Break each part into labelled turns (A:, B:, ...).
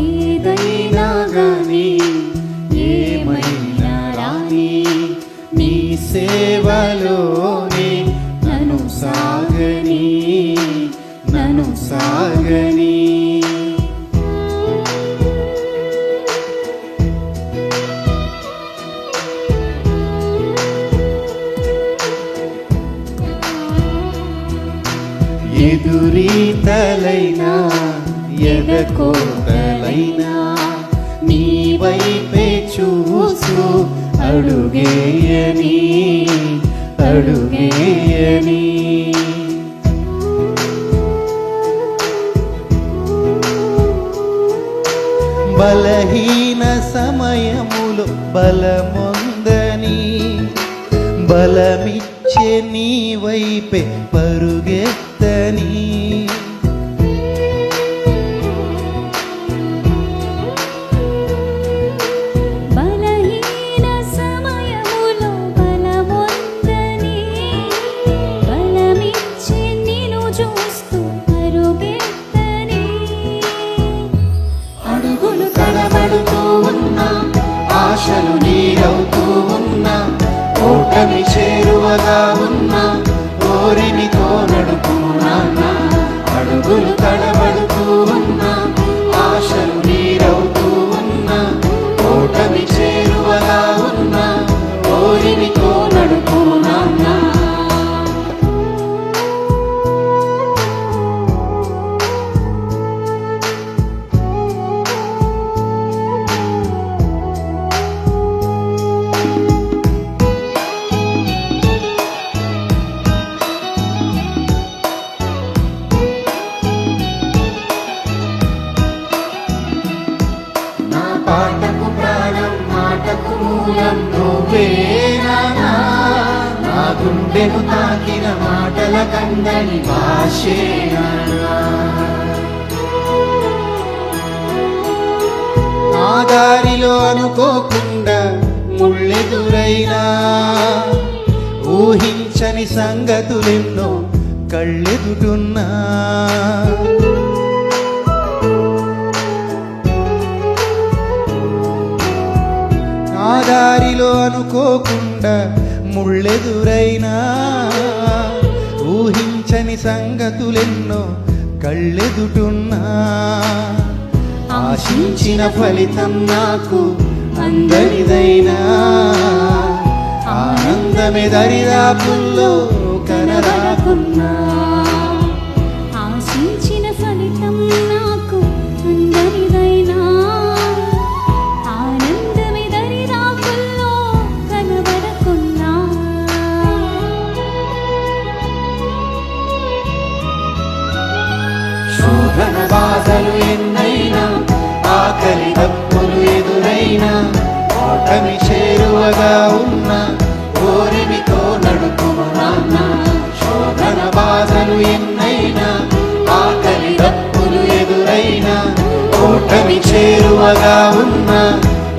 A: ఏదైనా గాని ఏమైనా రాని నీ సేవలోనే తలైనా ఎదకోతలైనా నీ వైపే చూసు అడుగేయని అడుగేయని. బలహీన సమయములో బలమి బలమిచ్చే నీ వైపే పరుగెత్తని.
B: పరుగెత్తని.
A: అడుగులు తడబడుతూ ఉన్నా ఆశలు నీరవుతూ ఉన్నా ఓటమి చేరువగా ఉన్నా ఓరిమితో నడుపు నాన్న అడుగులు తడబడుతూ నువ్వే నా గుండెను తాకిన మాటల కందని భాషేనా నానా. నా దారిలో అనుకోకుండా ముళ్ళెదురైనా? ఊహించని సంగతులెన్నో కళ్ళెదుటున్నా? నా దారిలో అనుకోకుండా ముళ్ళెదురైనా. ఊహించని సంగతులెన్నో కళ్ళెదుటున్నా. ఆశించిన ఫలితం నాకు అందనిదైనా. ఆనందమే దరిదాపుల్లో కనరాకున్నా. ఓటమి చేరువగా ఉన్న ఓరిమితో నడుపును నాన్న. శోధన బాధలు ఎన్నైనా ఆకలి తప్పులు ఎదురైనా ఓటమి చేరువగా ఉన్న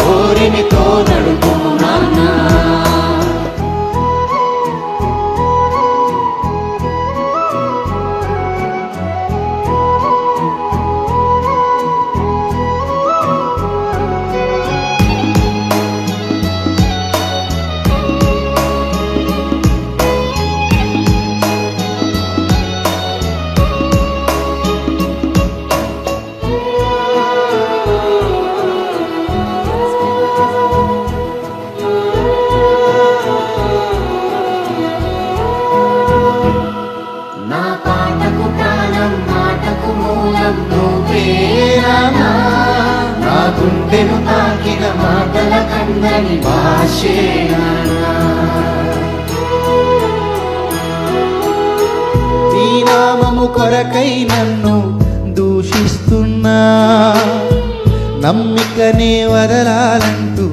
A: ఓరిమితో నడుపును మాటకు మూలం నువ్వేనా నా గుండెను తాకిన మాటల కందని భాషేనా. నామము కొరకై నన్ను దూషిస్తున్నా. నమ్మికనే వదలాలంటూ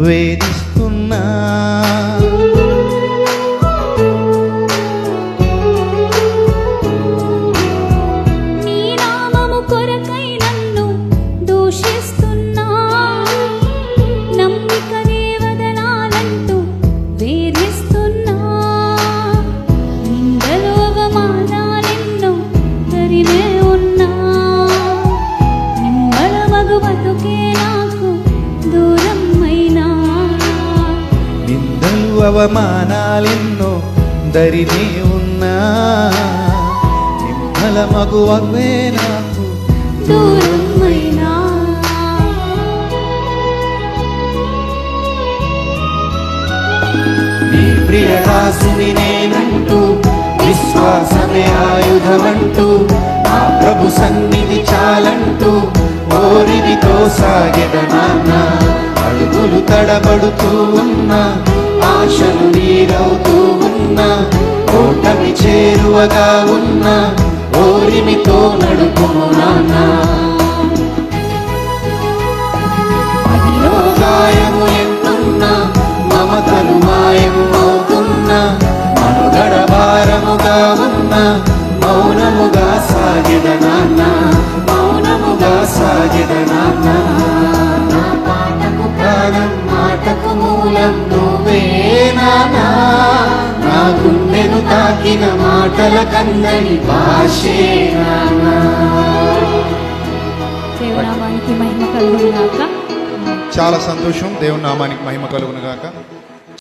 A: వేధిస్తున్నా. అవమానాలెన్నో దరినే ఉన్నా. నిమ్మల మగువే నాకు
B: దూరమైనా.
A: నీ ప్రియదాసుని నేనంటూ విశ్వాసమే ఆయుధమంటూ నా ప్రభు సన్నిధి చాలంటూ ఓరివితో సాగెద నాన్న అడుగులు తడబడుతూ ఉన్నా. ఆశలు నీరవుతూ ఉన్నా ఓటమి చేరువగా ఉన్నా ఓరిమితో నడుపుము నాన్న. గుండెను తాకిన మాటల కందని భాషే
B: దేవునామానికి మహిమ కలుగును గాక
C: చాలా సంతోషం. దేవుని నామానికి మహిమ కలుగును గాక